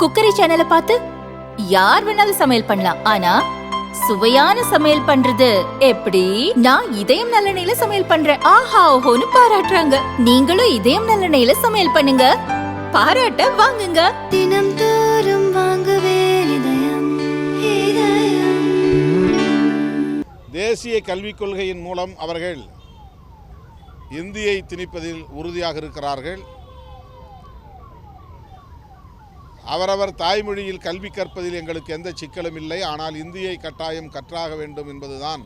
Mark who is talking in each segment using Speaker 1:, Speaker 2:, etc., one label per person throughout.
Speaker 1: Cookery சேனலை பார்த்து யார் வேணாலும் சமையல் பண்ணலாம். ஆனா சுவையான சமையல் பண்றது எப்படி? நான் இதயம் நல்லெண்ணெயில சமையல் பண்றேன். ஆஹா ஓஹோன்னு பாராட்டுறாங்க. நீங்களும் இதயம் நல்லெண்ணெயில சமையல் பண்ணுங்க. பாராட்ட வாங்குங்க.
Speaker 2: தினம் தோறும் வாங்குவே இதயம் இதயம்.
Speaker 3: தேசிய கல்விக் கொள்கையின் மூலம் அவர்கள் இந்தியை திணிப்பதில் உறுதியாக இருக்கிறார்கள். அவரவர் தாய்மொழியில் கல்வி கற்பதில் எங்களுக்கு எந்த சிக்கலும் இல்லை. ஆனால் இந்தியை கட்டாயம் கற்றாக வேண்டும் என்பதுதான்.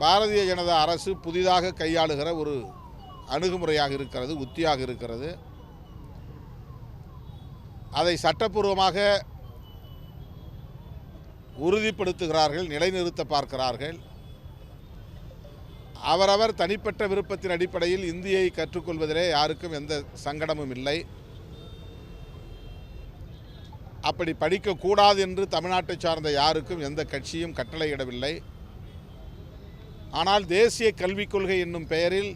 Speaker 3: பாரதிய ஜனதா அரசு புதிதாக கையாளுகிற ஒரு அணுகுமுறையாக இருக்கிறது உத்தியாக இருக்கிறது. அதை சட்டப்பூர்வமாக உறுதிப்படுத்துகிறார்கள் நிலைநிறுத்த பார்க்கிறார்கள். அவரவர் தனிப்பட்ட விருப்பத்தின் அடிப்படையில் இந்தியை கற்றுக்கொள்வதிலே யாருக்கும் எந்த சங்கடமும் இல்லை. அப்படி படிக்கக்கூடாது என்று தமிழ்நாட்டை சார்ந்த யாருக்கும் எந்த கட்சியும் கட்டளையிடவில்லை. ஆனால் தேசிய கல்விக் கொள்கை என்னும் பெயரில்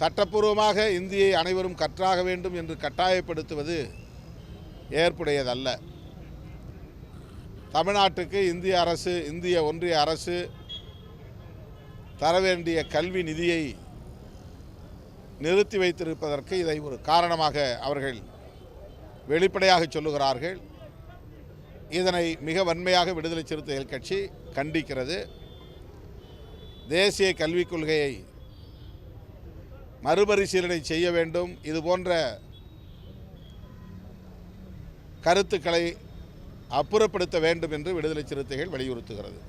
Speaker 3: சட்டப்பூர்வமாக இந்தியை அனைவரும் கற்றாக வேண்டும் என்று கட்டாயப்படுத்துவது ஏற்புடையதல்ல. தமிழ்நாட்டுக்கு இந்திய அரசு இந்திய ஒன்றிய அரசு தர வேண்டிய கல்வி நிதியை நிறுத்தி வைத்திருப்பதற்கு இதை ஒரு காரணமாக அவர்கள் வெளிப்படையாக சொல்லுகிறார்கள். இதனை மிக வன்மையாக விடுதலை சிறுத்தைகள் கட்சி கண்டிக்கிறது. தேசிய கல்விக் கொள்கையை மறுபரிசீலனை செய்ய வேண்டும். இது போன்ற கருத்துக்களை அப்புறப்படுத்த வேண்டும் என்று விடுதலை சிறுத்தைகள் வலியுறுத்துகிறது.